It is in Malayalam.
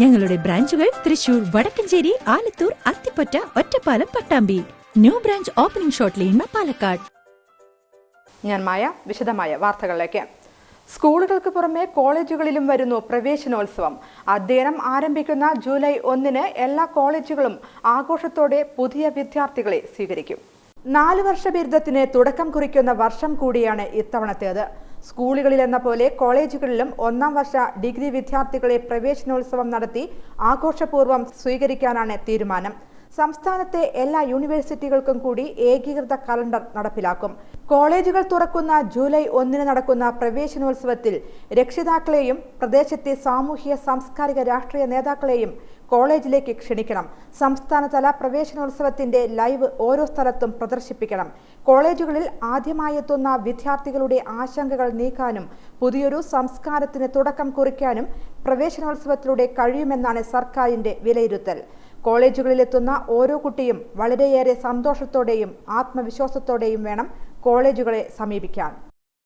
ഞങ്ങളുടെ ബ്രാഞ്ചുകൾ Thrissur Vadakkanchery Alathur Athipatta Ottapalam Pattambi. New branch opening shot ലീൻമ പാലക്കാട്. ഞാൻ മായ വിശദമായ വാർത്തകളിലേക്ക്. സ്കൂളുകൾക്ക് പുറമെ കോളേജുകളിലും വരുന്നു പ്രവേശനോത്സവം. അധ്യയനം ആരംഭിക്കുന്ന ജൂലൈ ഒന്നിന് എല്ലാ കോളേജുകളും ആഘോഷത്തോടെ പുതിയ വിദ്യാർത്ഥികളെ സ്വീകരിക്കും. നാല് വർഷ ബിരുദത്തിന് തുടക്കം കുറിക്കുന്ന വർഷം കൂടിയാണ് ഇത്തവണത്തേത്. സ്കൂളുകളിൽ എന്ന പോലെ കോളേജുകളിലും ഒന്നാം വർഷ ഡിഗ്രി വിദ്യാർത്ഥികളെ പ്രവേശനോത്സവം നടത്തി ആഘോഷപൂർവം സ്വീകരിക്കാനാണ് തീരുമാനം. സംസ്ഥാനത്തെ എല്ലാ യൂണിവേഴ്സിറ്റികൾക്കും കൂടി ഏകീകൃത കലണ്ടർ നടപ്പിലാക്കും. കോളേജുകൾ തുറക്കുന്ന ജൂലൈ ഒന്നിന് നടക്കുന്ന പ്രവേശനോത്സവത്തിൽ രക്ഷിതാക്കളെയും പ്രദേശത്തെ സാമൂഹ്യ സാംസ്കാരിക രാഷ്ട്രീയ നേതാക്കളെയും കോളേജിലേക്ക് ക്ഷണിക്കണം. സംസ്ഥാനതല പ്രവേശനോത്സവത്തിന്റെ ലൈവ് ഓരോ സ്ഥലത്തും പ്രദർശിപ്പിക്കണം. കോളേജുകളിൽ ആദ്യമായി എത്തുന്ന വിദ്യാർത്ഥികളുടെ ആശങ്കകൾ നീക്കാനും പുതിയൊരു സംസ്കാരത്തിന് തുടക്കം കുറിക്കാനും പ്രവേശനോത്സവത്തിലൂടെ കഴിയുമെന്നാണ് സർക്കാരിന്റെ വിലയിരുത്തൽ. കോളേജുകളിലെത്തുന്ന ഓരോ കുട്ടിയും വളരെയേറെ സന്തോഷത്തോടെയും ആത്മവിശ്വാസത്തോടെയും വേണം കോളേജുകളെ സമീപിക്കാൻ.